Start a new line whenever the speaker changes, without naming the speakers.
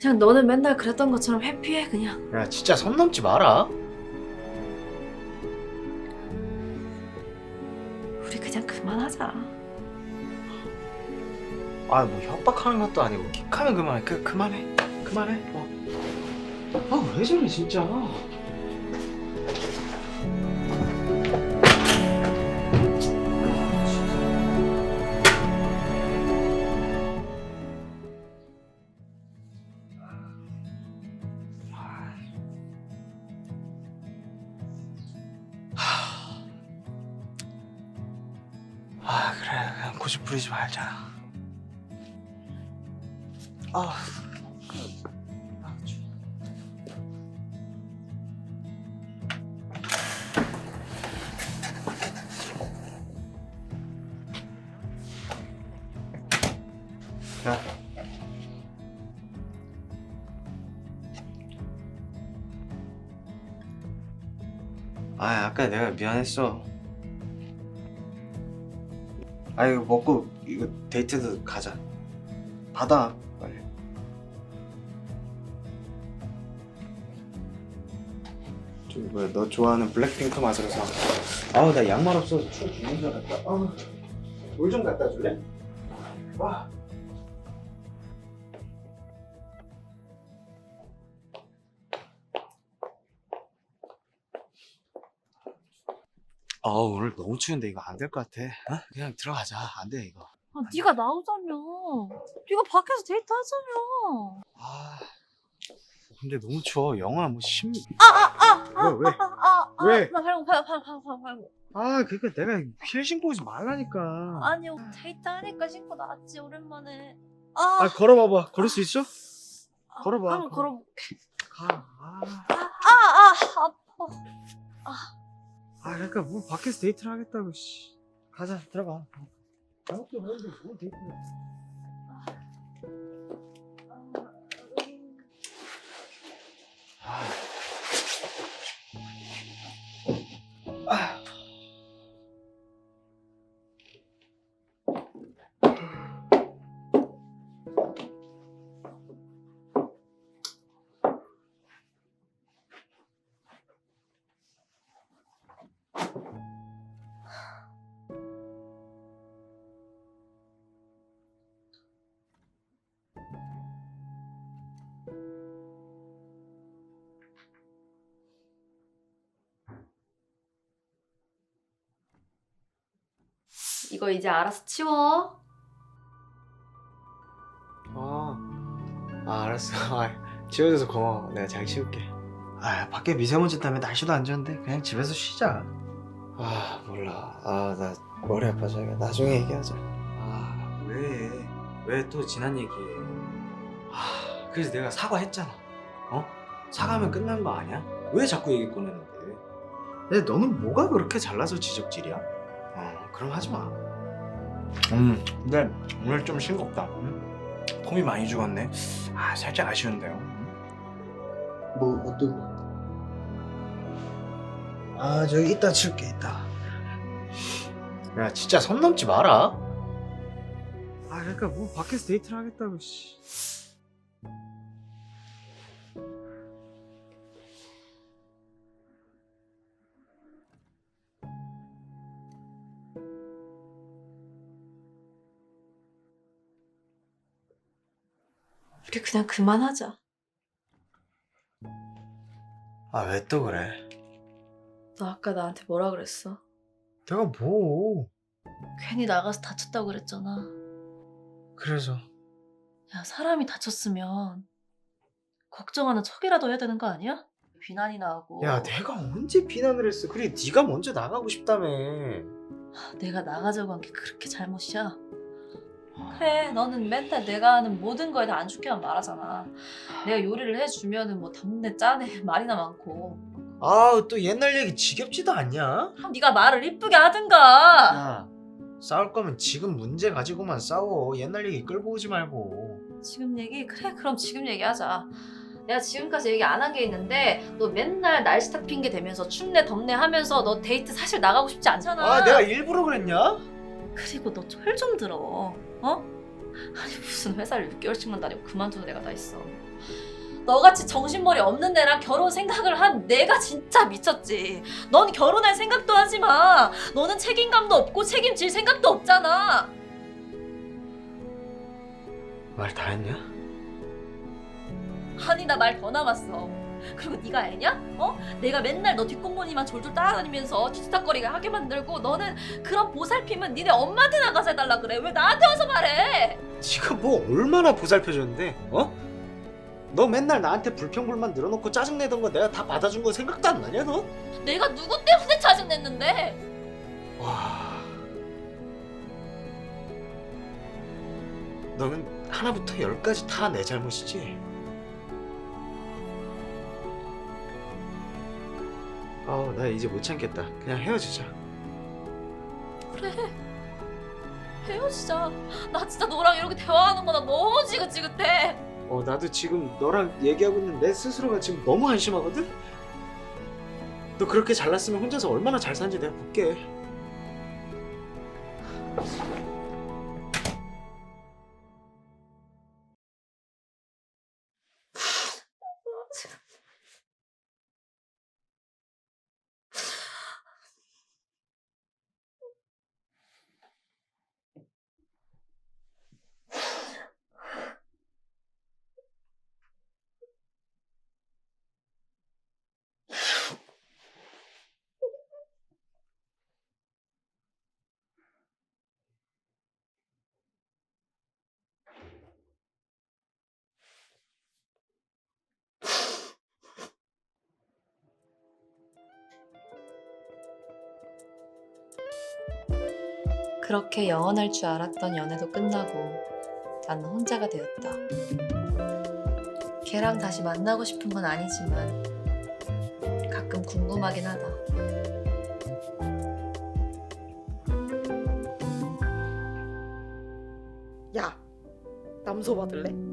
그냥 너는 맨날 그랬던 것처럼 회피해 그냥.
야 진짜 선 넘지 마라
우리 그냥 그만하자.
아 뭐 협박하는 것도 아니고 킥하면 그만해 그, 그만해 그만해 어. 아왜 저래 진짜 고집 부리지 말자 아. 자. 아, 아까 내가 미안했어. 아, 이거 먹고 이거 데이트도 가자. 받아, 빨리. 저기 뭐야, 너 좋아하는 블랙핑크 맛으로 사. 아우, 나 양말 없어서 추워 죽는 줄 알았다. 아, 물좀 갖다 줄래? 와. 아 오늘 너무 추운데 이거 안 될 것 같아. 어? 그냥 들어가자. 안 돼 이거.
아, 네가 나오자며. 네가 밖에서 데이트 하자며.
아 근데 너무 추워. 영하 뭐 심.
아,
왜 왜?
아, 아,
왜?
나 팔고 팔고 팔고 팔고 팔고.
아 그니까 내가 힐 신고 오지 말라니까.
아니 데이트 하니까 신고 나왔지 오랜만에. 아,
아 걸어봐봐. 걸을 수 있어? 걸어봐.
한번 걸어.
가. 아,
아, 아, 아파.
아 그러니까 뭐 밖에서 데이트를 하겠다고. 씨. 가자 들어가. 아무것도 없는데 뭘 데이트를?
이거 이제 알아서 치워.
아, 아 알았어. 아, 지워줘서 고마워. 내가 잘 치울게. 아, 밖에 미세먼지 때문에 날씨도 안 좋은데 그냥 집에서 쉬자. 아, 몰라. 아, 나 머리 아파서 나중에 얘기하자. 아, 왜? 왜 또 지난 얘기해? 아, 그래서 내가 사과했잖아. 어? 사과하면 끝난 거 아니야? 왜 자꾸 얘기 꺼내는데? 근데 너는 뭐가 그렇게 잘나서 지적질이야? 어, 그럼 하지 마. 음, 근데 오늘 좀 싱겁다. 음? 폼이 많이 죽었네. 아 살짝 아쉬운데요. 뭐 어떤 거? 아 저기 이따 칠게 이따. 야 진짜 선 넘지 마라. 아 그러니까 뭐 밖에서 데이트를 하겠다고 씨.
우리 그냥 그만하자.
아 왜 또 그래?
너 아까 나한테 뭐라 그랬어?
내가 뭐?
괜히 나가서 다쳤다고 그랬잖아.
그래서
야, 사람이 다쳤으면 걱정하는 척이라도 해야 되는 거 아니야? 비난이나 하고.
야 내가 언제 비난을 했어? 그래 네가 먼저 나가고 싶다며.
내가 나가자고 한 게 그렇게 잘못이야? 그래, 너는 맨날 내가 하는 모든 거에 다 안 좋게만 말하잖아. 내가 요리를 해주면은 뭐 담내 짜네 말이나 많고.
아 또 옛날 얘기 지겹지도 않냐?
그럼 네가 말을 이쁘게 하든가.
야 싸울 거면 지금 문제 가지고만 싸워 옛날 얘기 끌고 오지 말고
지금 얘기? 그래, 그럼 지금 얘기하자. 내가 지금까지 얘기 안 한 게 있는데 너 맨날 날씨 탓 핑계 대면서 춥네 덥네 하면서 너 데이트 사실 나가고 싶지 않잖아.
아 내가 일부러 그랬냐?
그리고 너 철 좀 들어. 어? 아니 무슨 회사를 6개월씩만 다니고 그만두는 애가 다 있어. 너같이 정신머리 없는 애랑 결혼 생각을 한 내가 진짜 미쳤지. 넌 결혼할 생각도 하지 마. 너는 책임감도 없고 책임질 생각도 없잖아.
말 다 했냐?
아니 나 말 더 남았어. 그리고 네가 애냐? 어? 내가 맨날 너 뒷공무니만 졸졸 따라다니면서 뒤치다거리게 하게 만들고 너는 그런 보살핌은 니네 엄마한테 나가서 해달라 그래. 왜 나한테 와서 말해?
지가 뭐 얼마나 보살펴줬는데 어? 너 맨날 나한테 불평불만 늘어놓고 짜증내던 거 내가 다 받아준 거 생각도 안 나냐 너?
내가 누구 때문에 짜증냈는데?
와 너는 하나부터 열까지 다 내 잘못이지? 아우 나 이제 못 참겠다 그냥 헤어지자
그래. 헤어지자. 나 진짜 너랑 이렇게 대화하는 거나 너무 지긋지긋해.
어 나도 지금 너랑 얘기하고 있는 내 스스로가 지금 너무 한심하거든? 너 그렇게 잘났으면 혼자서 얼마나 잘 사는지 내가 볼게
그렇게 영원할 줄 알았던 연애도 끝나고 나는 혼자가 되었다. 걔랑 다시 만나고 싶은 건 아니지만 가끔 궁금하긴 하다.
야, 남소 받을래?